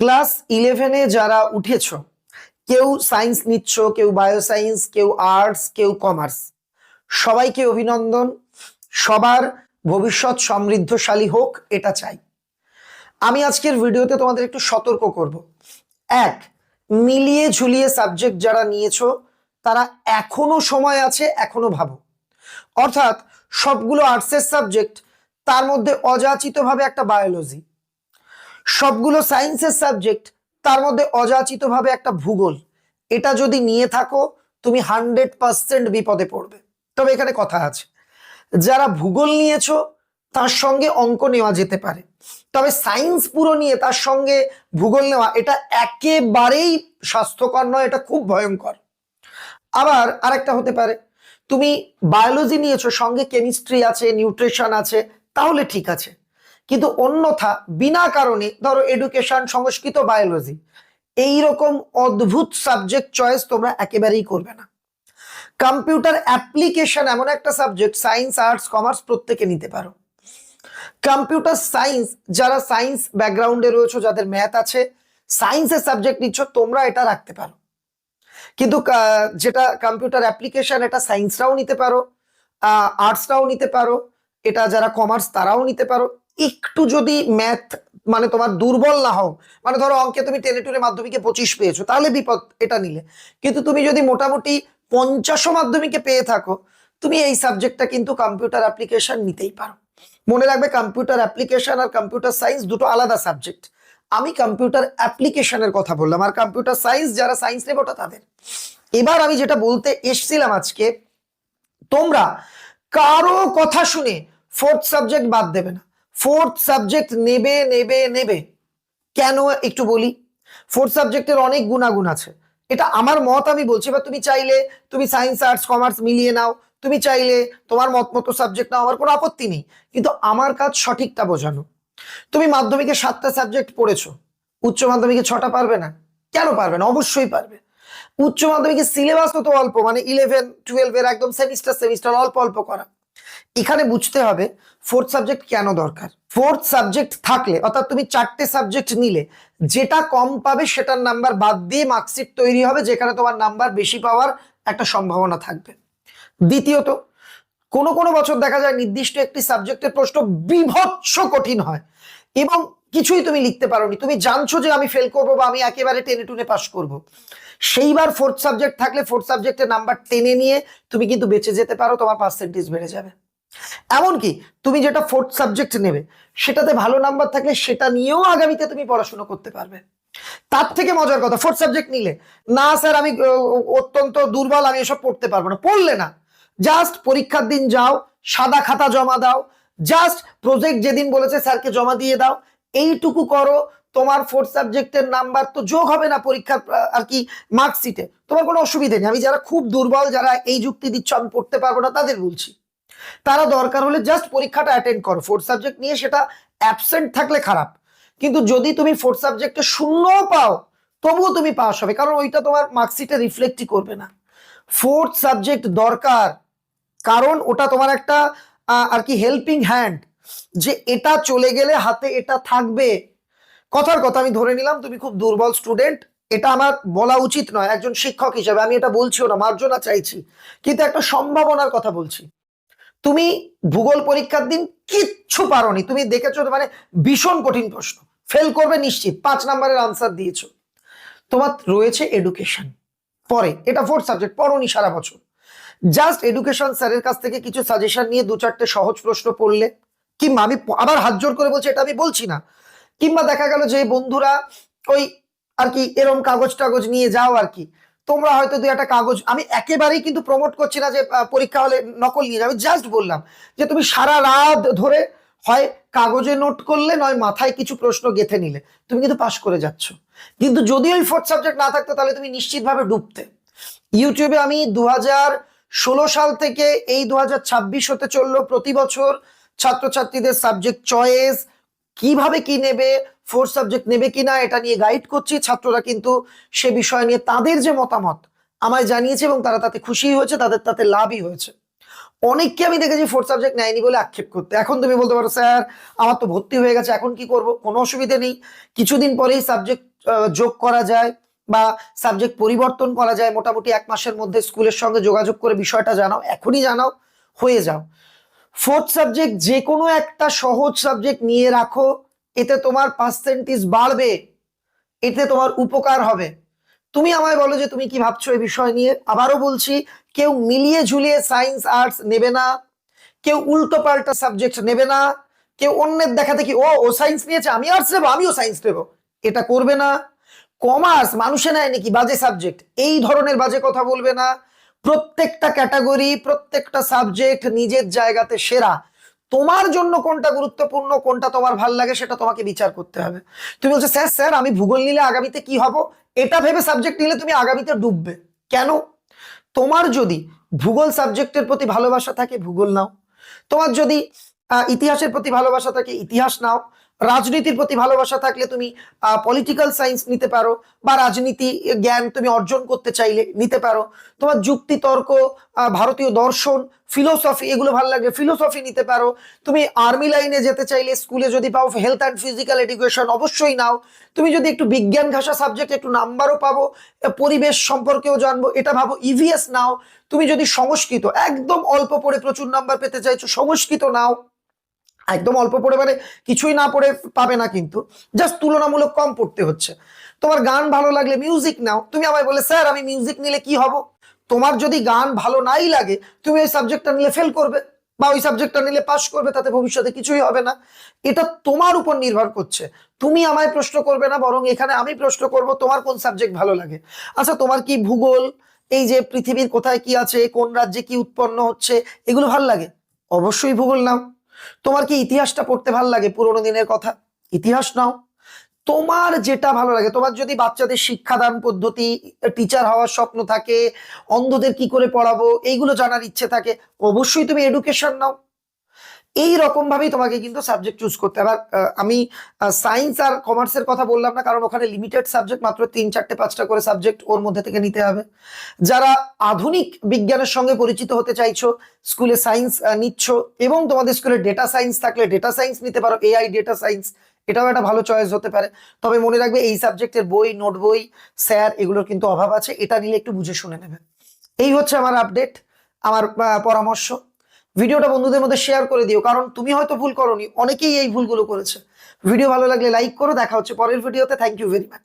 Class ইলেভেনে যারা উঠেছ, কেউ সায়েন্স নিচ্ছ, কেউ বায়োসায়েন্স কেউ আর্টস কেউ কমার্স সবাইকে অভিনন্দন। সবার ভবিষ্যৎ সমৃদ্ধশালী হোক, এটা চাই। আমি আজকের ভিডিওতে তোমাদের একটু সতর্ক করব। এক, মিলিয়ে ঝুলিয়ে সাবজেক্ট যারা নিয়েছো, তারা এখনও সময় আছে, এখনও ভাবো। অর্থাৎ সবগুলো আর্টসের সাবজেক্ট তার মধ্যে অযাচিতভাবে একটা বায়োলজি সবগুলো সায়েন্সের সাবজেক্ট তার মধ্যে অযাচিতভাবে একটা ভূগোল। এটা যদি নিয়ে থাকো, তুমি হান্ড্রেড পার্সেন্ট বিপদে পড়বে। তবে এখানে কথা আছে। যারা ভূগোল নিয়েছো, তার সঙ্গে অঙ্ক নেওয়া যেতে পারে। তবে সায়েন্স পুরো নিয়ে তার সঙ্গে ভূগোল নেওয়া, এটা একেবারেই স্বাস্থ্যকর নয়, এটা খুব ভয়ঙ্কর। আবার আরেকটা হতে পারে। তুমি বায়োলজি নিয়েছো, সঙ্গে কেমিস্ট্রি আছে নিউট্রিশন আছে, তাহলে ঠিক আছে। কিন্তু অন্যথা বিনা কারণে, ধরো এডুকেশন সংস্কৃত বায়োলজি এই রকম অদ্ভুত সাবজেক্ট চয়েস তোমরা একেবারেই করবে না। কম্পিউটার অ্যাপ্লিকেশন এমন একটা সাবজেক্ট সায়েন্স আর্টস কমার্স প্রত্যেকে নিতে পারো। কম্পিউটার সায়েন্স যারা সায়েন্স ব্যাকগ্রাউন্ডে রয়েছে, যাদের ম্যাথ আছে সায়েন্সের সাবজেক্ট নিচ্ছ, তোমরা এটা রাখতে পারো। কিন্তু যেটা কম্পিউটার অ্যাপ্লিকেশন এটা সায়েন্সরাও নিতে পারো আর্টসরাও নিতে পারো, এটা যারা কমার্স তারাও নিতে পারো। একটু যদি ম্যাথ মানে তোমার দুর্বল না হও মানে ধরো অঙ্কে তুমি টেনে টুনে মাধ্যমিকে পঁচিশ পেয়েছ, তাহলে বিপদ এটা নিলে। কিন্তু তুমি যদি মোটামুটি পঞ্চাশও মাধ্যমিকে পেয়ে থাকো, তুমি এই সাবজেক্টটা কিন্তু কম্পিউটার অ্যাপ্লিকেশন নিতেই পারো। মনে রাখবে কম্পিউটার অ্যাপ্লিকেশন আর কম্পিউটার সায়েন্স দুটো আলাদা সাবজেক্ট আমি কম্পিউটার অ্যাপ্লিকেশনের কথা বললাম, আর কম্পিউটার সায়েন্স যারা সায়েন্স নেবে ওটা তাদের। এবার আমি যেটা বলতে এসছিলাম আজকে, তোমরা কারও কথা শুনে ফোর্থ সাবজেক্ট বাদ দেবে না। ফোর্থ সাবজেক্ট নেবে নেবে নেবে। কেন একটু বলি? ফোর্থ সাবজেক্টের অনেক গুণাগুণ আছে। এটা আমার মত আমি বলছি, বা তুমি চাইলে তুমি সায়েন্স আর্টস কমার্স মিলিয়ে নাও। তুমি চাইলে তোমার মত মতো সাবজেক্ট নাও, আমার কোনো আপত্তি নেই। কিন্তু আমার কাজ সঠিকটা বোঝানো। তুমি মাধ্যমিকে সাতটা সাবজেক্ট পড়েছো। উচ্চ মাধ্যমিকে ছটা পারবে না? কেন পারবে না? অবশ্যই পারবে। উচ্চ মাধ্যমিকের সিলেবাস তো অল্প মানে ইলেভেন টুয়েলভের একদম সেমিস্টার সেমিস্টার অল্প অল্প করা। এখানে বুঝতে হবে ফোর্থ সাবজেক্ট কেন দরকার। ফোর্থ সাবজেক্ট থাকলে, অর্থাৎ তুমি চারটে সাবজেক্ট নিলে, যেটা কম পাবে সেটার নাম্বার বাদ দিয়ে মার্কশিট তৈরি হবে, যেখানে তোমার নাম্বার বেশি পাওয়ার একটা সম্ভাবনা থাকবে। দ্বিতীয়ত, কোনো কোনো বছর দেখা যায় নির্দিষ্ট একটি সাবজেক্টের প্রশ্ন বিভৎস কঠিন হয়, এবং কিছুই তুমি লিখতে পারোনি। তুমি জানছো যে আমি ফেল করব বা আমি একেবারে টেনে টুনে পাস করব। সেইবার ফোর্থ সাবজেক্ট থাকলে ফোর্থ সাবজেক্টের নাম্বার টেনে নিয়ে তুমি কিন্তু বেঁচে যেতে পারো, তোমার পার্সেন্টেজ বেড়ে যাবে। এমনকি তুমি যেটা ফোর্থ সাবজেক্ট নেবে, সেটাতে ভালো নাম্বার থাকলে সেটা নিয়েও আগামীতে তুমি পড়াশোনা করতে পারবে। তার থেকে মজার কথা ফোর্থ সাবজেক্ট নিলে, না স্যার আমি অত্যন্ত দুর্বল, আমি এসব পড়তে পারব না। পড়লে না জাস্ট পরীক্ষার দিন যাও, সাদা খাতা জমা দাও জাস্ট প্রজেক্ট যেদিন বলেছে স্যারকে জমা দিয়ে দাও, এইটুকু করো, তোমার ফোর্থ সাবজেক্টের নাম্বার তো যোগ হবে না পরীক্ষার, আর কি মার্কশিটে তোমার কোনো অসুবিধে নেই। আমি যারা খুব দুর্বল, যারা এই যুক্তি দিচ্ছ, আমি পড়তে পারব না, তাদের বলছি। তারা দরকার হলে জাস্ট পরীক্ষাটা অ্যাটেন্ড করো। ফোর্থ সাবজেক্ট নিয়ে সেটা অ্যাবসেন্ট থাকলে খারাপ। কিন্তু যদি তুমি ফোর্থ সাবজেক্টে শূন্যও পাও, তবুও তুমি পাস হবে, কারণ ওইটা তোমার মার্কশিটে রিফ্লেক্টই করবে না। ফোর্থ সাবজেক্ট দরকার, কারণ ওটা তোমার একটা আর কি হেল্পিং হ্যান্ড যে এটা চলে গেলে হাতে এটা থাকবে। কথার কথা আমি ধরে নিলাম, তুমি খুব দুর্বল স্টুডেন্ট এটা আমার বলা উচিত নয়, একজন শিক্ষক হিসেবে, আমি এটা বলছিও না, মার্জনা চাইছি। কিন্তু একটা সম্ভাবনার কথা বলছি। তুমি ভূগোল পরীক্ষার দিন কিচ্ছু পারোনি। তুমি দেখেছ মানে ভীষণ কঠিন প্রশ্ন। ফেল করবে নিশ্চিত। পাঁচ নাম্বারের আনসার দিয়েছ। তোমার রয়েছে এডুকেশন পরে, এটা ফোর্থ সাবজেক্ট পড়োনি সারা বছর। জাস্ট এডুকেশন স্যারের কাছ থেকে কিছু সাজেশন নিয়ে দু চারটে সহজ প্রশ্ন পড়লে, কিংবা আমি আবার হাত জোর করে বলছি, এটা আমি বলছি না। কিংবা দেখা গেল যে বন্ধুরা ওই আর কি এরম কাগজ টাগজ নিয়ে যাও আর কি। তোমরা হয়তো দুই একটা কাগজ, আমি একেবারেই কিন্তু প্রমোট করছি না যে পরীক্ষা হলে নকল নিয়ে যাবে। জাস্ট বললাম যে, তুমি সারা রাত ধরে হয় কাগজে নোট করলে, নয় মাথায় কিছু প্রশ্ন গেথে নিলে। তুমি কিন্তু পাশ করে যাচ্ছ। কিন্তু যদি ওই ফোর্থ সাবজেক্ট না থাকতো, তাহলে তুমি নিশ্চিতভাবে ডুবতে। ইউটিউবে আমি দু ষোলো সাল থেকে এই দু হাজার ছাব্বিশ হতে চলল প্রতি বছর ছাত্রছাত্রীদের সাবজেক্ট চয়েস কীভাবে কি নেবে ফোর্থ সাবজেক্ট নেবে কিনা এটা নিয়ে গাইড করছি। ছাত্ররা কিন্তু সে বিষয় নিয়ে তাদের যে মতামত আমায় জানিয়েছে এবং তারা তাতে খুশি হয়েছে, তাদের তাতে লাভই হয়েছে। অনেককে আমি দেখেছি ফোর্থ সাবজেক্ট নেয়নি বলে আক্ষেপ করতে। এখন তুমি বলতে পারো, স্যার, আমার তো ভর্তি হয়ে গেছে, এখন কি করব? কোনো অসুবিধা নেই। কিছুদিন পরেই সাবজেক্ট যোগ করা যায় বা সাবজেক্ট পরিবর্তন করা যায়। মোটামুটি এক মাসের মধ্যে স্কুলের সঙ্গে যোগাযোগ করে বিষয়টা জানাও, এখনই জানাও, হয়ে যাও। ফোর্থ সাবজেক্ট যে কোনো একটা সহজ সাবজেক্ট নিয়ে রাখো, এতে তোমার পার্সেন্টেজ বাড়বে, এতে তোমার উপকার হবে। তুমি আমায় বলো যে তুমি কি ভাবছ এই বিষয় নিয়ে? আবারও বলছি, কেউ মিলিয়ে ঝুলিয়ে সায়েন্স আর্টস নেবে না, কেউ উল্টো পাল্টা সাবজেক্ট নেবে না, কেউ অন্যের দেখা দেখি ও ও সায়েন্স নিয়েছে, আমি আর্টস নেব, আমিও সায়েন্স নেব। এটা করবে না। কমার্স মানুষে নেয় নাকি বাজে সাবজেক্ট এই ধরনের বাজে কথা বলবে না। প্রত্যেকটা ক্যাটাগরি, প্রত্যেকটা সাবজেক্ট নিজের জায়গাতে সেরা। তোমার জন্য কোনটা গুরুত্বপূর্ণ, কোনটা তোমার ভালো লাগে সেটা তোমাকে বিচার করতে হবে। তুমি বলছো, স্যার স্যার, আমি ভূগোল নিলে আগামীতে কি হব? এটা ভেবে সাবজেক্ট নিলে তুমি আগামীতে ডুববে। কেন? তোমার যদি ভূগোল সাবজেক্টের প্রতি ভালোবাসা থাকে, ভূগোল নাও। তোমার যদি ইতিহাসের প্রতি ভালোবাসা থাকে, ইতিহাস নাও। রাজনীতির প্রতি ভালোবাসা থাকলে তুমি পলিটিক্যাল সায়েন্স নিতে পারো বা রাজনীতি জ্ঞান তুমি অর্জন করতে চাইলে নিতে পারো। তোমার যুক্তি, তর্ক ভারতীয় দর্শন ফিলোসফি এগুলো ভালো লাগলে ফিলোসফি নিতে পারো। তুমি আর্মি লাইনে যেতে চাইলে স্কুলে যদি পাও হেলথ অ্যান্ড ফিজিক্যাল এডুকেশন অবশ্যই নাও। তুমি যদি একটু বিজ্ঞান ঘাসা সাবজেক্ট একটু নাম্বারও পাবো পরিবেশ সম্পর্কেও জানব, এটা ভাবো ইভিএস নাও। তুমি যদি সংস্কৃত, একদম অল্প পড়ে প্রচুর নাম্বার পেতে চাইছো, সংস্কৃত নাও। একদম অল্প পড়ে মানে কিছুই না পড়ে পাবে না কিন্তু। জাস্ট তুলনামূলক কম পড়তে হচ্ছে। তোমার গান ভালো লাগলে মিউজিক নাও। তুমি আমায় বলে স্যার, আমি মিউজিক নিলে কি হব? তোমার যদি গান ভালো নাই লাগে, তুমি ওই সাবজেক্টটা নিলে ফেল করবে বা ওই সাবজেক্টটা নিলে পাস করবে, তাতে ভবিষ্যতে কিছুই হবে না। এটা তোমার উপর নির্ভর করছে। তুমি আমায় প্রশ্ন করবে না, বরং এখানে আমি প্রশ্ন করব, তোমার কোন সাবজেক্ট ভালো লাগে? আচ্ছা তোমার কি ভূগোল, এই যে পৃথিবীর কোথায় কি আছে, কোন রাজ্যে কি উৎপন্ন হচ্ছে, এগুলো ভালো লাগে? অবশ্যই ভূগোল নাও। তোমার কি ইতিহাসটা পড়তে ভালো লাগে পুরোনো দিনের কথা? ইতিহাস নাও। তোমার যেটা ভালো লাগে, তোমার যদি বাচ্চাদের শিক্ষাদান পদ্ধতি টিচার হওয়ার স্বপ্ন থাকে, অন্ধদের কি করে পড়াবো, এইগুলো জানার ইচ্ছে থাকে, অবশ্যই তুমি এডুকেশন নাও। এই রকম ভাবেই তোমাকে কিন্তু সাবজেক্ট চুজ করতে হবে। আমি সায়েন্স আর কমার্সের কথা বললাম না, কারণ ওখানে লিমিটেড সাবজেক্ট মাত্র তিন, চারটে, পাঁচটা করে সাবজেক্ট ওর মধ্যে থেকে নিতে হবে। যারা আধুনিক বিজ্ঞানের সঙ্গে পরিচিত হতে চাইছো স্কুলে সায়েন্স নিচ্ছ এবং তোমাদের স্কুলে ডেটা সায়েন্স থাকলে ডেটা সায়েন্স নিতে পারো এআই ডেটা সায়েন্স এটাও একটা ভালো চয়েস হতে পারে। তবে মনে রাখবে এই সাবজেক্টের বই নোট বই স্যার এগুলোর কিন্তু অভাব আছে, এটা নিলে একটু বুঝে শুনে নেবে। এই হচ্ছে আমার আপডেট আমার পরামর্শ। ভিডিওটা বন্ধুদের মধ্যে শেয়ার করে দিও, কারণ তুমি হয়তো ভুল করনি, অনেকেই এই ভুলগুলো করেছে। ভিডিও ভালো লাগলে লাইক করো, দেখা হচ্ছে পরের ভিডিওতে থ্যাংক ইউ ভেরি মাচ